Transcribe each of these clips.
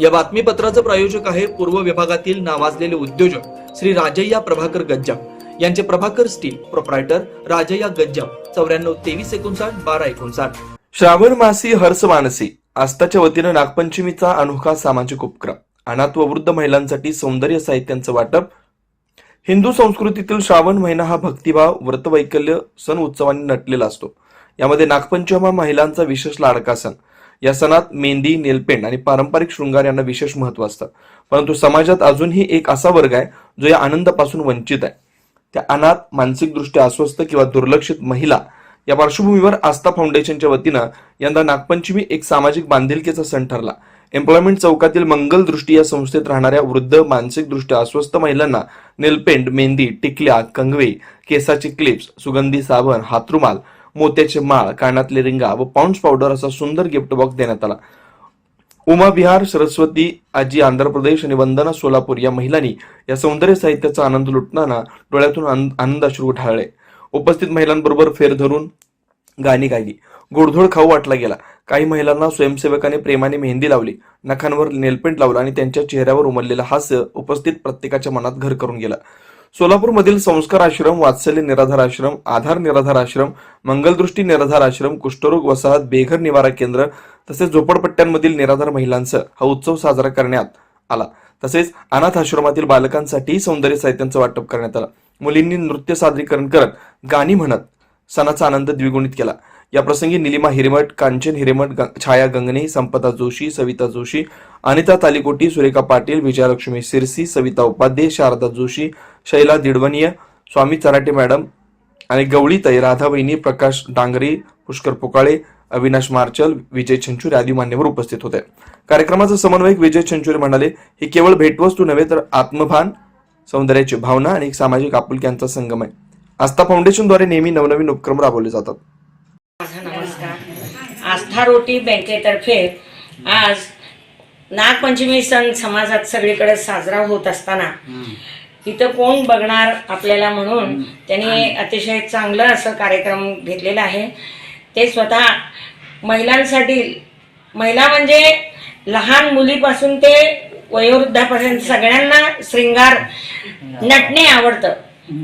या बातमीपत्राचं प्रायोजक आहे पूर्व विभागातील नावाजलेले उद्योजक श्री राजय्या प्रभाकर गज्जाम. यांचे प्रभाकर स्टील प्रोप्रायटर राजय्या गज्जाम. चौऱ्याण्णव तेवीस एकोणसाठ बारा एकोणसाठ. श्रावण मासी हर्ष मानसी. आस्थाच्या वतीनं नागपंचमीचा अनोखा सामाजिक उपक्रम. अनाथ व वृद्ध महिलांसाठी सौंदर्य साहित्यांचं वाटप. हिंदू संस्कृतीतील श्रावण महिना हा भक्तिभाव व्रतवैकल्य सण उत्सवांनी नटलेला असतो. यामध्ये नागपंचम महिलांचा विशेष लाडका सण. या सणात मेहंदी नेलपेंड आणि पारंपरिक शृंगार यांना विशेष महत्त्व असतं. परंतु समाजात अजूनही एक असा वर्ग आहे जो या आनंदापासून वंचित आहे. त्या अनाथ मानसिकदृष्ट्या अस्वस्थ किंवा दुर्लक्षित महिला या पार्श्वभूमीवर आस्था फाउंडेशनच्या वतीनं यंदा नागपंचमी एक सामाजिक बांधिलकीचा सण ठरला. एम्प्लॉयमेंट चौकातील मंगल दृष्टी या संस्थेत राहणाऱ्या वृद्ध मानसिकदृष्ट्या अस्वस्थ महिलांना नेलपेंड मेहंदी टिकल्या कंगवे केसाचे क्लिप्स सुगंधी साबण हातरुमाल मोत्याचे माळ कानातले रिंगा व पाऊंड पावडर असा सुंदर गिफ्ट बॉक्स देण्यात आला. उमा विहार सरस्वती आजी आंध्र प्रदेश आणि वंदना सोलापूर या महिलांनी या सौंदर्य साहित्याचा आनंद लुटताना डोळ्यातून आनंद आनंदाश्रू ढाळले उपस्थित महिलांबरोबर फेर धरून गाणी गायली. गोडधोड खाऊ वाटला गेला. काही महिलांना स्वयंसेवकाने प्रेमाने मेहंदी लावली. नखांवर नेलपेंट लावला आणि त्यांच्या चेहऱ्यावर उमललेला हास्य उपस्थित प्रत्येकाच्या मनात घर करून गेला. सोलापूरमधील संस्कार आश्रम वात्सल्य निराधार आश्रम आधार निराधार आश्रम मंगलदृष्टी निराधार आश्रम कुष्ठरोग वसाहत बेघर निवारा केंद्र तसेच झोपडपट्ट्यांमधील निराधार महिलांसह हा उत्सव साजरा करण्यात आला. तसेच अनाथ आश्रमातील बालकांसाठी सौंदर्य साहित्यांचं वाटप करण्यात आलं. मुलींनी नृत्य सादरीकरण करत गाणी म्हणत सणाचा आनंद द्विगुणित केला. या प्रसंगी निलिमा हिरेमठ कांचन हिरेमठ छाया गंगणे संपदा जोशी सविता जोशी अनिता तालिकोटी सुरेखा पाटील विजयालक्ष्मी सिरसी सविता उपाध्ये शारदा जोशी शैला दिडवनीय स्वामी चराटे मॅडम आणि गवळीताई राधावहिनी प्रकाश डांगरे पुष्कर पोकाळे अविनाश मार्चल विजय छंचुरे आदी मान्यवर उपस्थित होते. कार्यक्रमाचा समन्वयक विजय छंचुरे म्हणाले ही केवळ भेटवस्तू नव्हे तर आत्मभान सौंदर्याची भावना आणि एक सामाजिक आपुलक्यांचा संगम आहे. आस्था फाउंडेशनद्वारे नेहमी नवनवीन उपक्रम राबवले जातात. नमस्कार आस्था रोटी बँकेतर्फे आज नागपंचमी सण समाजात सगळीकडे साजरा होत असताना इथं कोण बघणार आपल्याला म्हणून त्यांनी अतिशय चांगलं असं कार्यक्रम घेतलेला आहे. ते स्वतः महिलांसाठी महिला म्हणजे लहान मुलीपासून ते वयोवृद्धापर्यंत सगळ्यांना श्रृंगार नटणे आवडतं.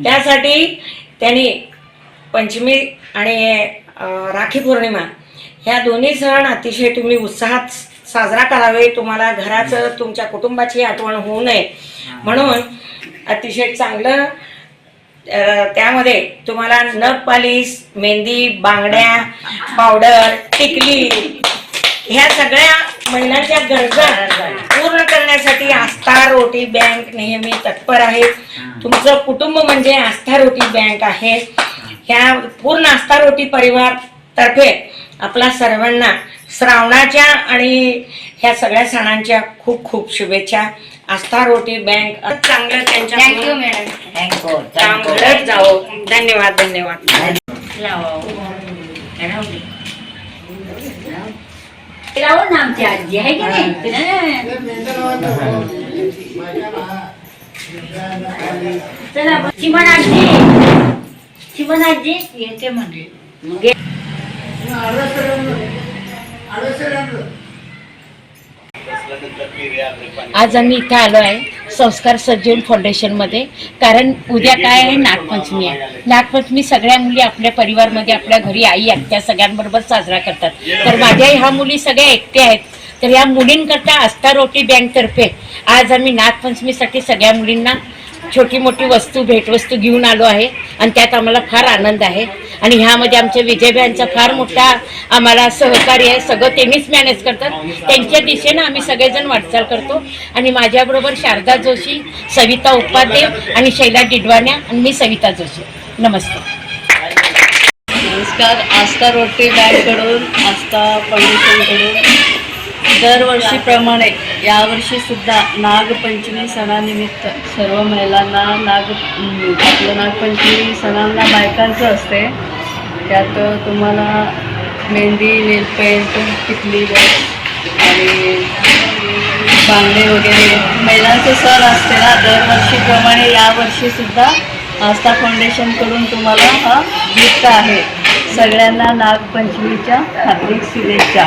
त्यासाठी त्यांनी पंचमी आणि राखी पौर्णिमा ह्या दोन्ही सण अतिशय तुम्ही उत्साहात साजरा करावे. तुम्हाला घराचं तुमच्या कुटुंबाची आठवण होऊ नये. म्हणून अतिशय चांगलं त्यामध्ये तुम्हाला नग पालीस मेहंदी बांगड्या पावडर टिकली ह्या सगळ्या महिलांच्या गरजा पूर्ण करण्यासाठी आस्था रोटी बँक नेहमी तत्पर आहे. तुमचं कुटुंब म्हणजे आस्था रोटी बँक आहे. ह्या पूर्ण आस्था रोटी परिवार तर्फे आपला सर्वांना श्रावणाच्या आणि ह्या सगळ्या सणांच्या खूप खूप शुभेच्छा. आस्था रोटी बँक चांगलं त्यांच्या थँक्यू मॅडम थँक्यू जावं. धन्यवाद धन्यवाद. राहू ना आमची आजी आहे की नाही? चला चिमण आजी चिमण आजी येते म्हणजे. आज आम्ही इथे आलो आहे संस्कार सज्जन फाउंडेशनमध्ये कारण उद्या काय आहे? नागपंचमी आहे. नागपंचमी सगळ्या मुली आपल्या परिवारमध्ये आपल्या घरी आई आत्या सगळ्यांबरोबर साजरा करतात. तर माझ्या ह्या मुली सगळ्या एकट्या आहेत. तर या मुलींकरता आस्था रोटी बँकतर्फे आज आम्ही नागपंचमीसाठी सगळ्या मुलींना छोटी मोठी वस्तू भेटवस्तू घेऊन आलो आहे आणि त्यात आम्हाला फार आनंद आहे. आणि ह्यामध्ये आमच्या विजयभ्यांचा फार मोठा आम्हाला सहकार्य आहे. सगळं त्यांनीच मॅनेज करतात. त्यांच्या दिशेनं आम्ही सगळेजण वाटचाल करतो. आणि माझ्याबरोबर शारदा जोशी सविता उपाध्ये आणि शैला डिडवाण्या आणि मी सविता जोशी. नमस्ते नमस्कार. आस्था रोटी बँकडून आस्था फाउंडेशनकडून दरवर्षीप्रमाणे यावर्षी सुद्धा नागपंचमी सणानिमित्त सर्व महिलांना नाग आपलं नागपंचमी सणांना बायकांचं असते. त्यात तुम्हाला मेहंदी नेलपेंट टिकली आणि बांगडे वगैरे. महिलांचं सण असते ना दरवर्षीप्रमाणे यावर्षी सुद्धा आस्था फाउंडेशनकडून तुम्हाला हा गिफ्ट आहे. सगळ्यांना नागपंचमीच्या हार्दिक शुभेच्छा.